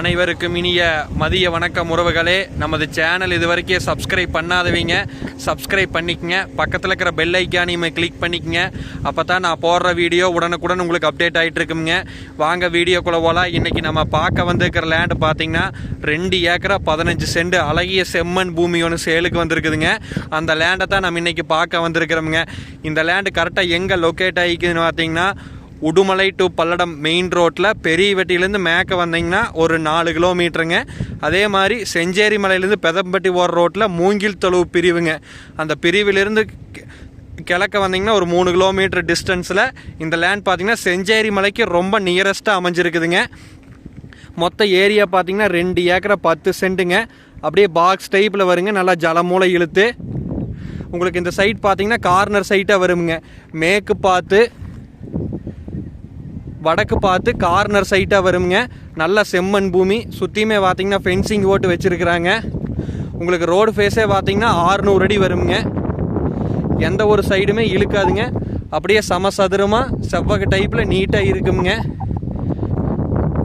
அனைவருக்கும் இனிய மதிய வணக்கம் உறவுகளே. நமது சேனல் இது வரைக்கும் சப்ஸ்கிரைப் பண்ணாதவங்க. சப்ஸ்கிரைப் பண்ணிக்கங்க. பக்கத்தில் இருக்கிற பெல் ஐக்கானையுமே கிளிக் பண்ணிக்கங்க. அப்போ தான் நான் போடுற வீடியோ உடனுக்குடன் உங்களுக்கு அப்டேட் ஆகிட்டு இருக்குங்க வாங்க வீடியோக்குள்ளே போகலாம் இன்றைக்கி நம்ம பார்க்க வந்துருக்கிற லேண்டு பார்த்தீங்கன்னா ரெண்டு ஏக்கரா பதினஞ்சு சென்ட் அழகிய செம்மண் பூமி ஒன்று சேலுக்கு வந்திருக்குதுங்க. அந்த லேண்டை தான் நம்ம இன்றைக்கி பார்க்க வந்திருக்கிறோமுங்க. இந்த லேண்டு கரெக்டாக எங்கே லொக்கேட் ஆகிக்குதுன்னு பார்த்தீங்கன்னா உடுமலை டு பல்லடம் மெயின் ரோட்டில் பெரிய வெட்டியிலேருந்து மேக்க வந்தீங்கன்னா ஒரு நாலு கிலோமீட்டருங்க அதே மாதிரி செஞ்சேரி மலையிலேருந்து பெதம்பட்டி ஓர ரோட்டில் மூங்கில் தொழுவு பிரிவுங்க. அந்த பிரிவிலிருந்து கிழக்க வந்தீங்கன்னா ஒரு மூணு கிலோமீட்டர் டிஸ்டன்ஸில் இந்த லேண்ட் பார்த்தீங்கன்னா செஞ்சேரி மலைக்கு ரொம்ப நியரஸ்ட்டாக அமைஞ்சிருக்குதுங்க. மொத்த ஏரியா பார்த்தீங்கன்னா ரெண்டு ஏக்கரை பத்து சென்ட்டுங்க. அப்படியே பாக்ஸ் டைப்பில் வருங்க. நல்லா ஜலமூலை இழுத்து. உங்களுக்கு இந்த சைட் பார்த்திங்கன்னா கார்னர் சைட்டாக வருங்க மேற்கு பார்த்து வடக்கு பார்த்து கார்னர் சைட்டாக வருங்க நல்ல செம்மண் பூமி. சுற்றியுமே பார்த்திங்கன்னா ஃபென்சிங் ஓட்டு வச்சுருக்குறாங்க. உங்களுக்கு ரோடு ஃபேஸே பார்த்திங்கன்னா ஆறுநூறு அடி வருங்க எந்த ஒரு சைடுமே இழுக்காதுங்க. அப்படியே சமசதுரமாக செவ்வக டைப்பில் நீட்டாக இருக்குங்க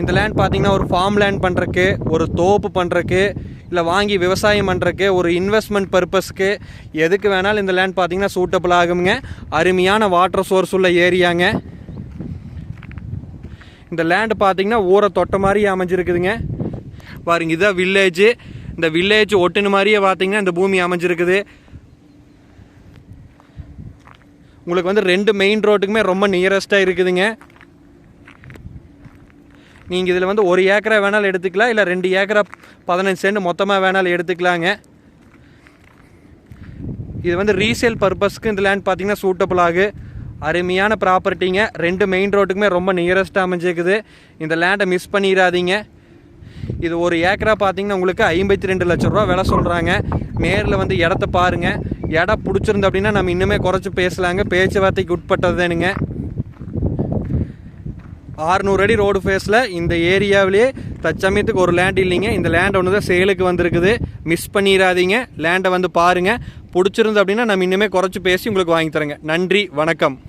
இந்த லேண்ட் பார்த்தீங்கன்னா ஒரு ஃபார்ம் லேண்ட் பண்ணுறக்கு ஒரு தோப்பு பண்ணுறக்கு இல்லை வாங்கி விவசாயம் பண்ணுறக்கு ஒரு இன்வெஸ்ட்மெண்ட் பர்பஸ்க்கு எதுக்கு வேணாலும் இந்த லேண்ட் பார்த்தீங்கன்னா சூட்டபிள் ஆகுங்க அருமையான வாட்டர் சோர்ஸ் உள்ள ஏரியாங்க. இந்த லேண்டு பார்த்தீங்கன்னா ஊரை தொட்ட மாதிரி அமைஞ்சிருக்குதுங்க. பாருங்க இதுதான் வில்லேஜ் இந்த வில்லேஜ் ஒட்டுன மாதிரியே பார்த்தீங்கன்னா இந்த பூமி அமைஞ்சிருக்குது. உங்களுக்கு வந்து ரெண்டு மெயின் ரோட்டுக்குமே ரொம்ப நியரஸ்ட்டாக இருக்குதுங்க. நீங்கள் இதில் வந்து ஒரு ஏக்கரை வேணாலும் எடுத்துக்கலாம் இல்லை ரெண்டு ஏக்கரா பதினஞ்சு சென்ட் மொத்தமாக வேணாலும் எடுத்துக்கலாங்க. இது வந்து ரீசேல் பர்பஸ்க்கு இந்த லேண்ட் பார்த்தீங்கன்னா சூட்டபிள் ஆகு. அருமையான ப்ராப்பர்ட்டிங்க ரெண்டு மெயின் ரோட்டுக்குமே ரொம்ப நியரஸ்ட்டாக அமைஞ்சிருக்குது. இந்த லேண்டை மிஸ் பண்ணிடாதீங்க. இது ஒரு ஏக்கரா பார்த்தீங்கன்னா உங்களுக்கு ஐம்பத்தி ரெண்டு லட்ச ரூபா விலை சொல்கிறாங்க நேரில் வந்து இடத்த பாருங்கள் இடம் பிடிச்சிருந்து அப்படின்னா நம்ம இன்னுமே குறைச்சி பேசலாங்க. பேச்சுவார்த்தைக்கு உட்பட்டது தானுங்க 600 அடி ரோடு ஃபேஸில் இந்த ஏரியாவிலேயே தற்சமயத்துக்கு ஒரு லேண்ட் இல்லைங்க. இந்த லேண்ட் ஒன்று தான் சேலுக்கு வந்திருக்குது. மிஸ் பண்ணிடாதீங்க. லேண்டை வந்து பாருங்கள் பிடிச்சிருந்து அப்படின்னா நம்ம இன்னுமே குறைச்சி பேசி உங்களுக்கு வாங்கி தரேங்க. நன்றி. வணக்கம்.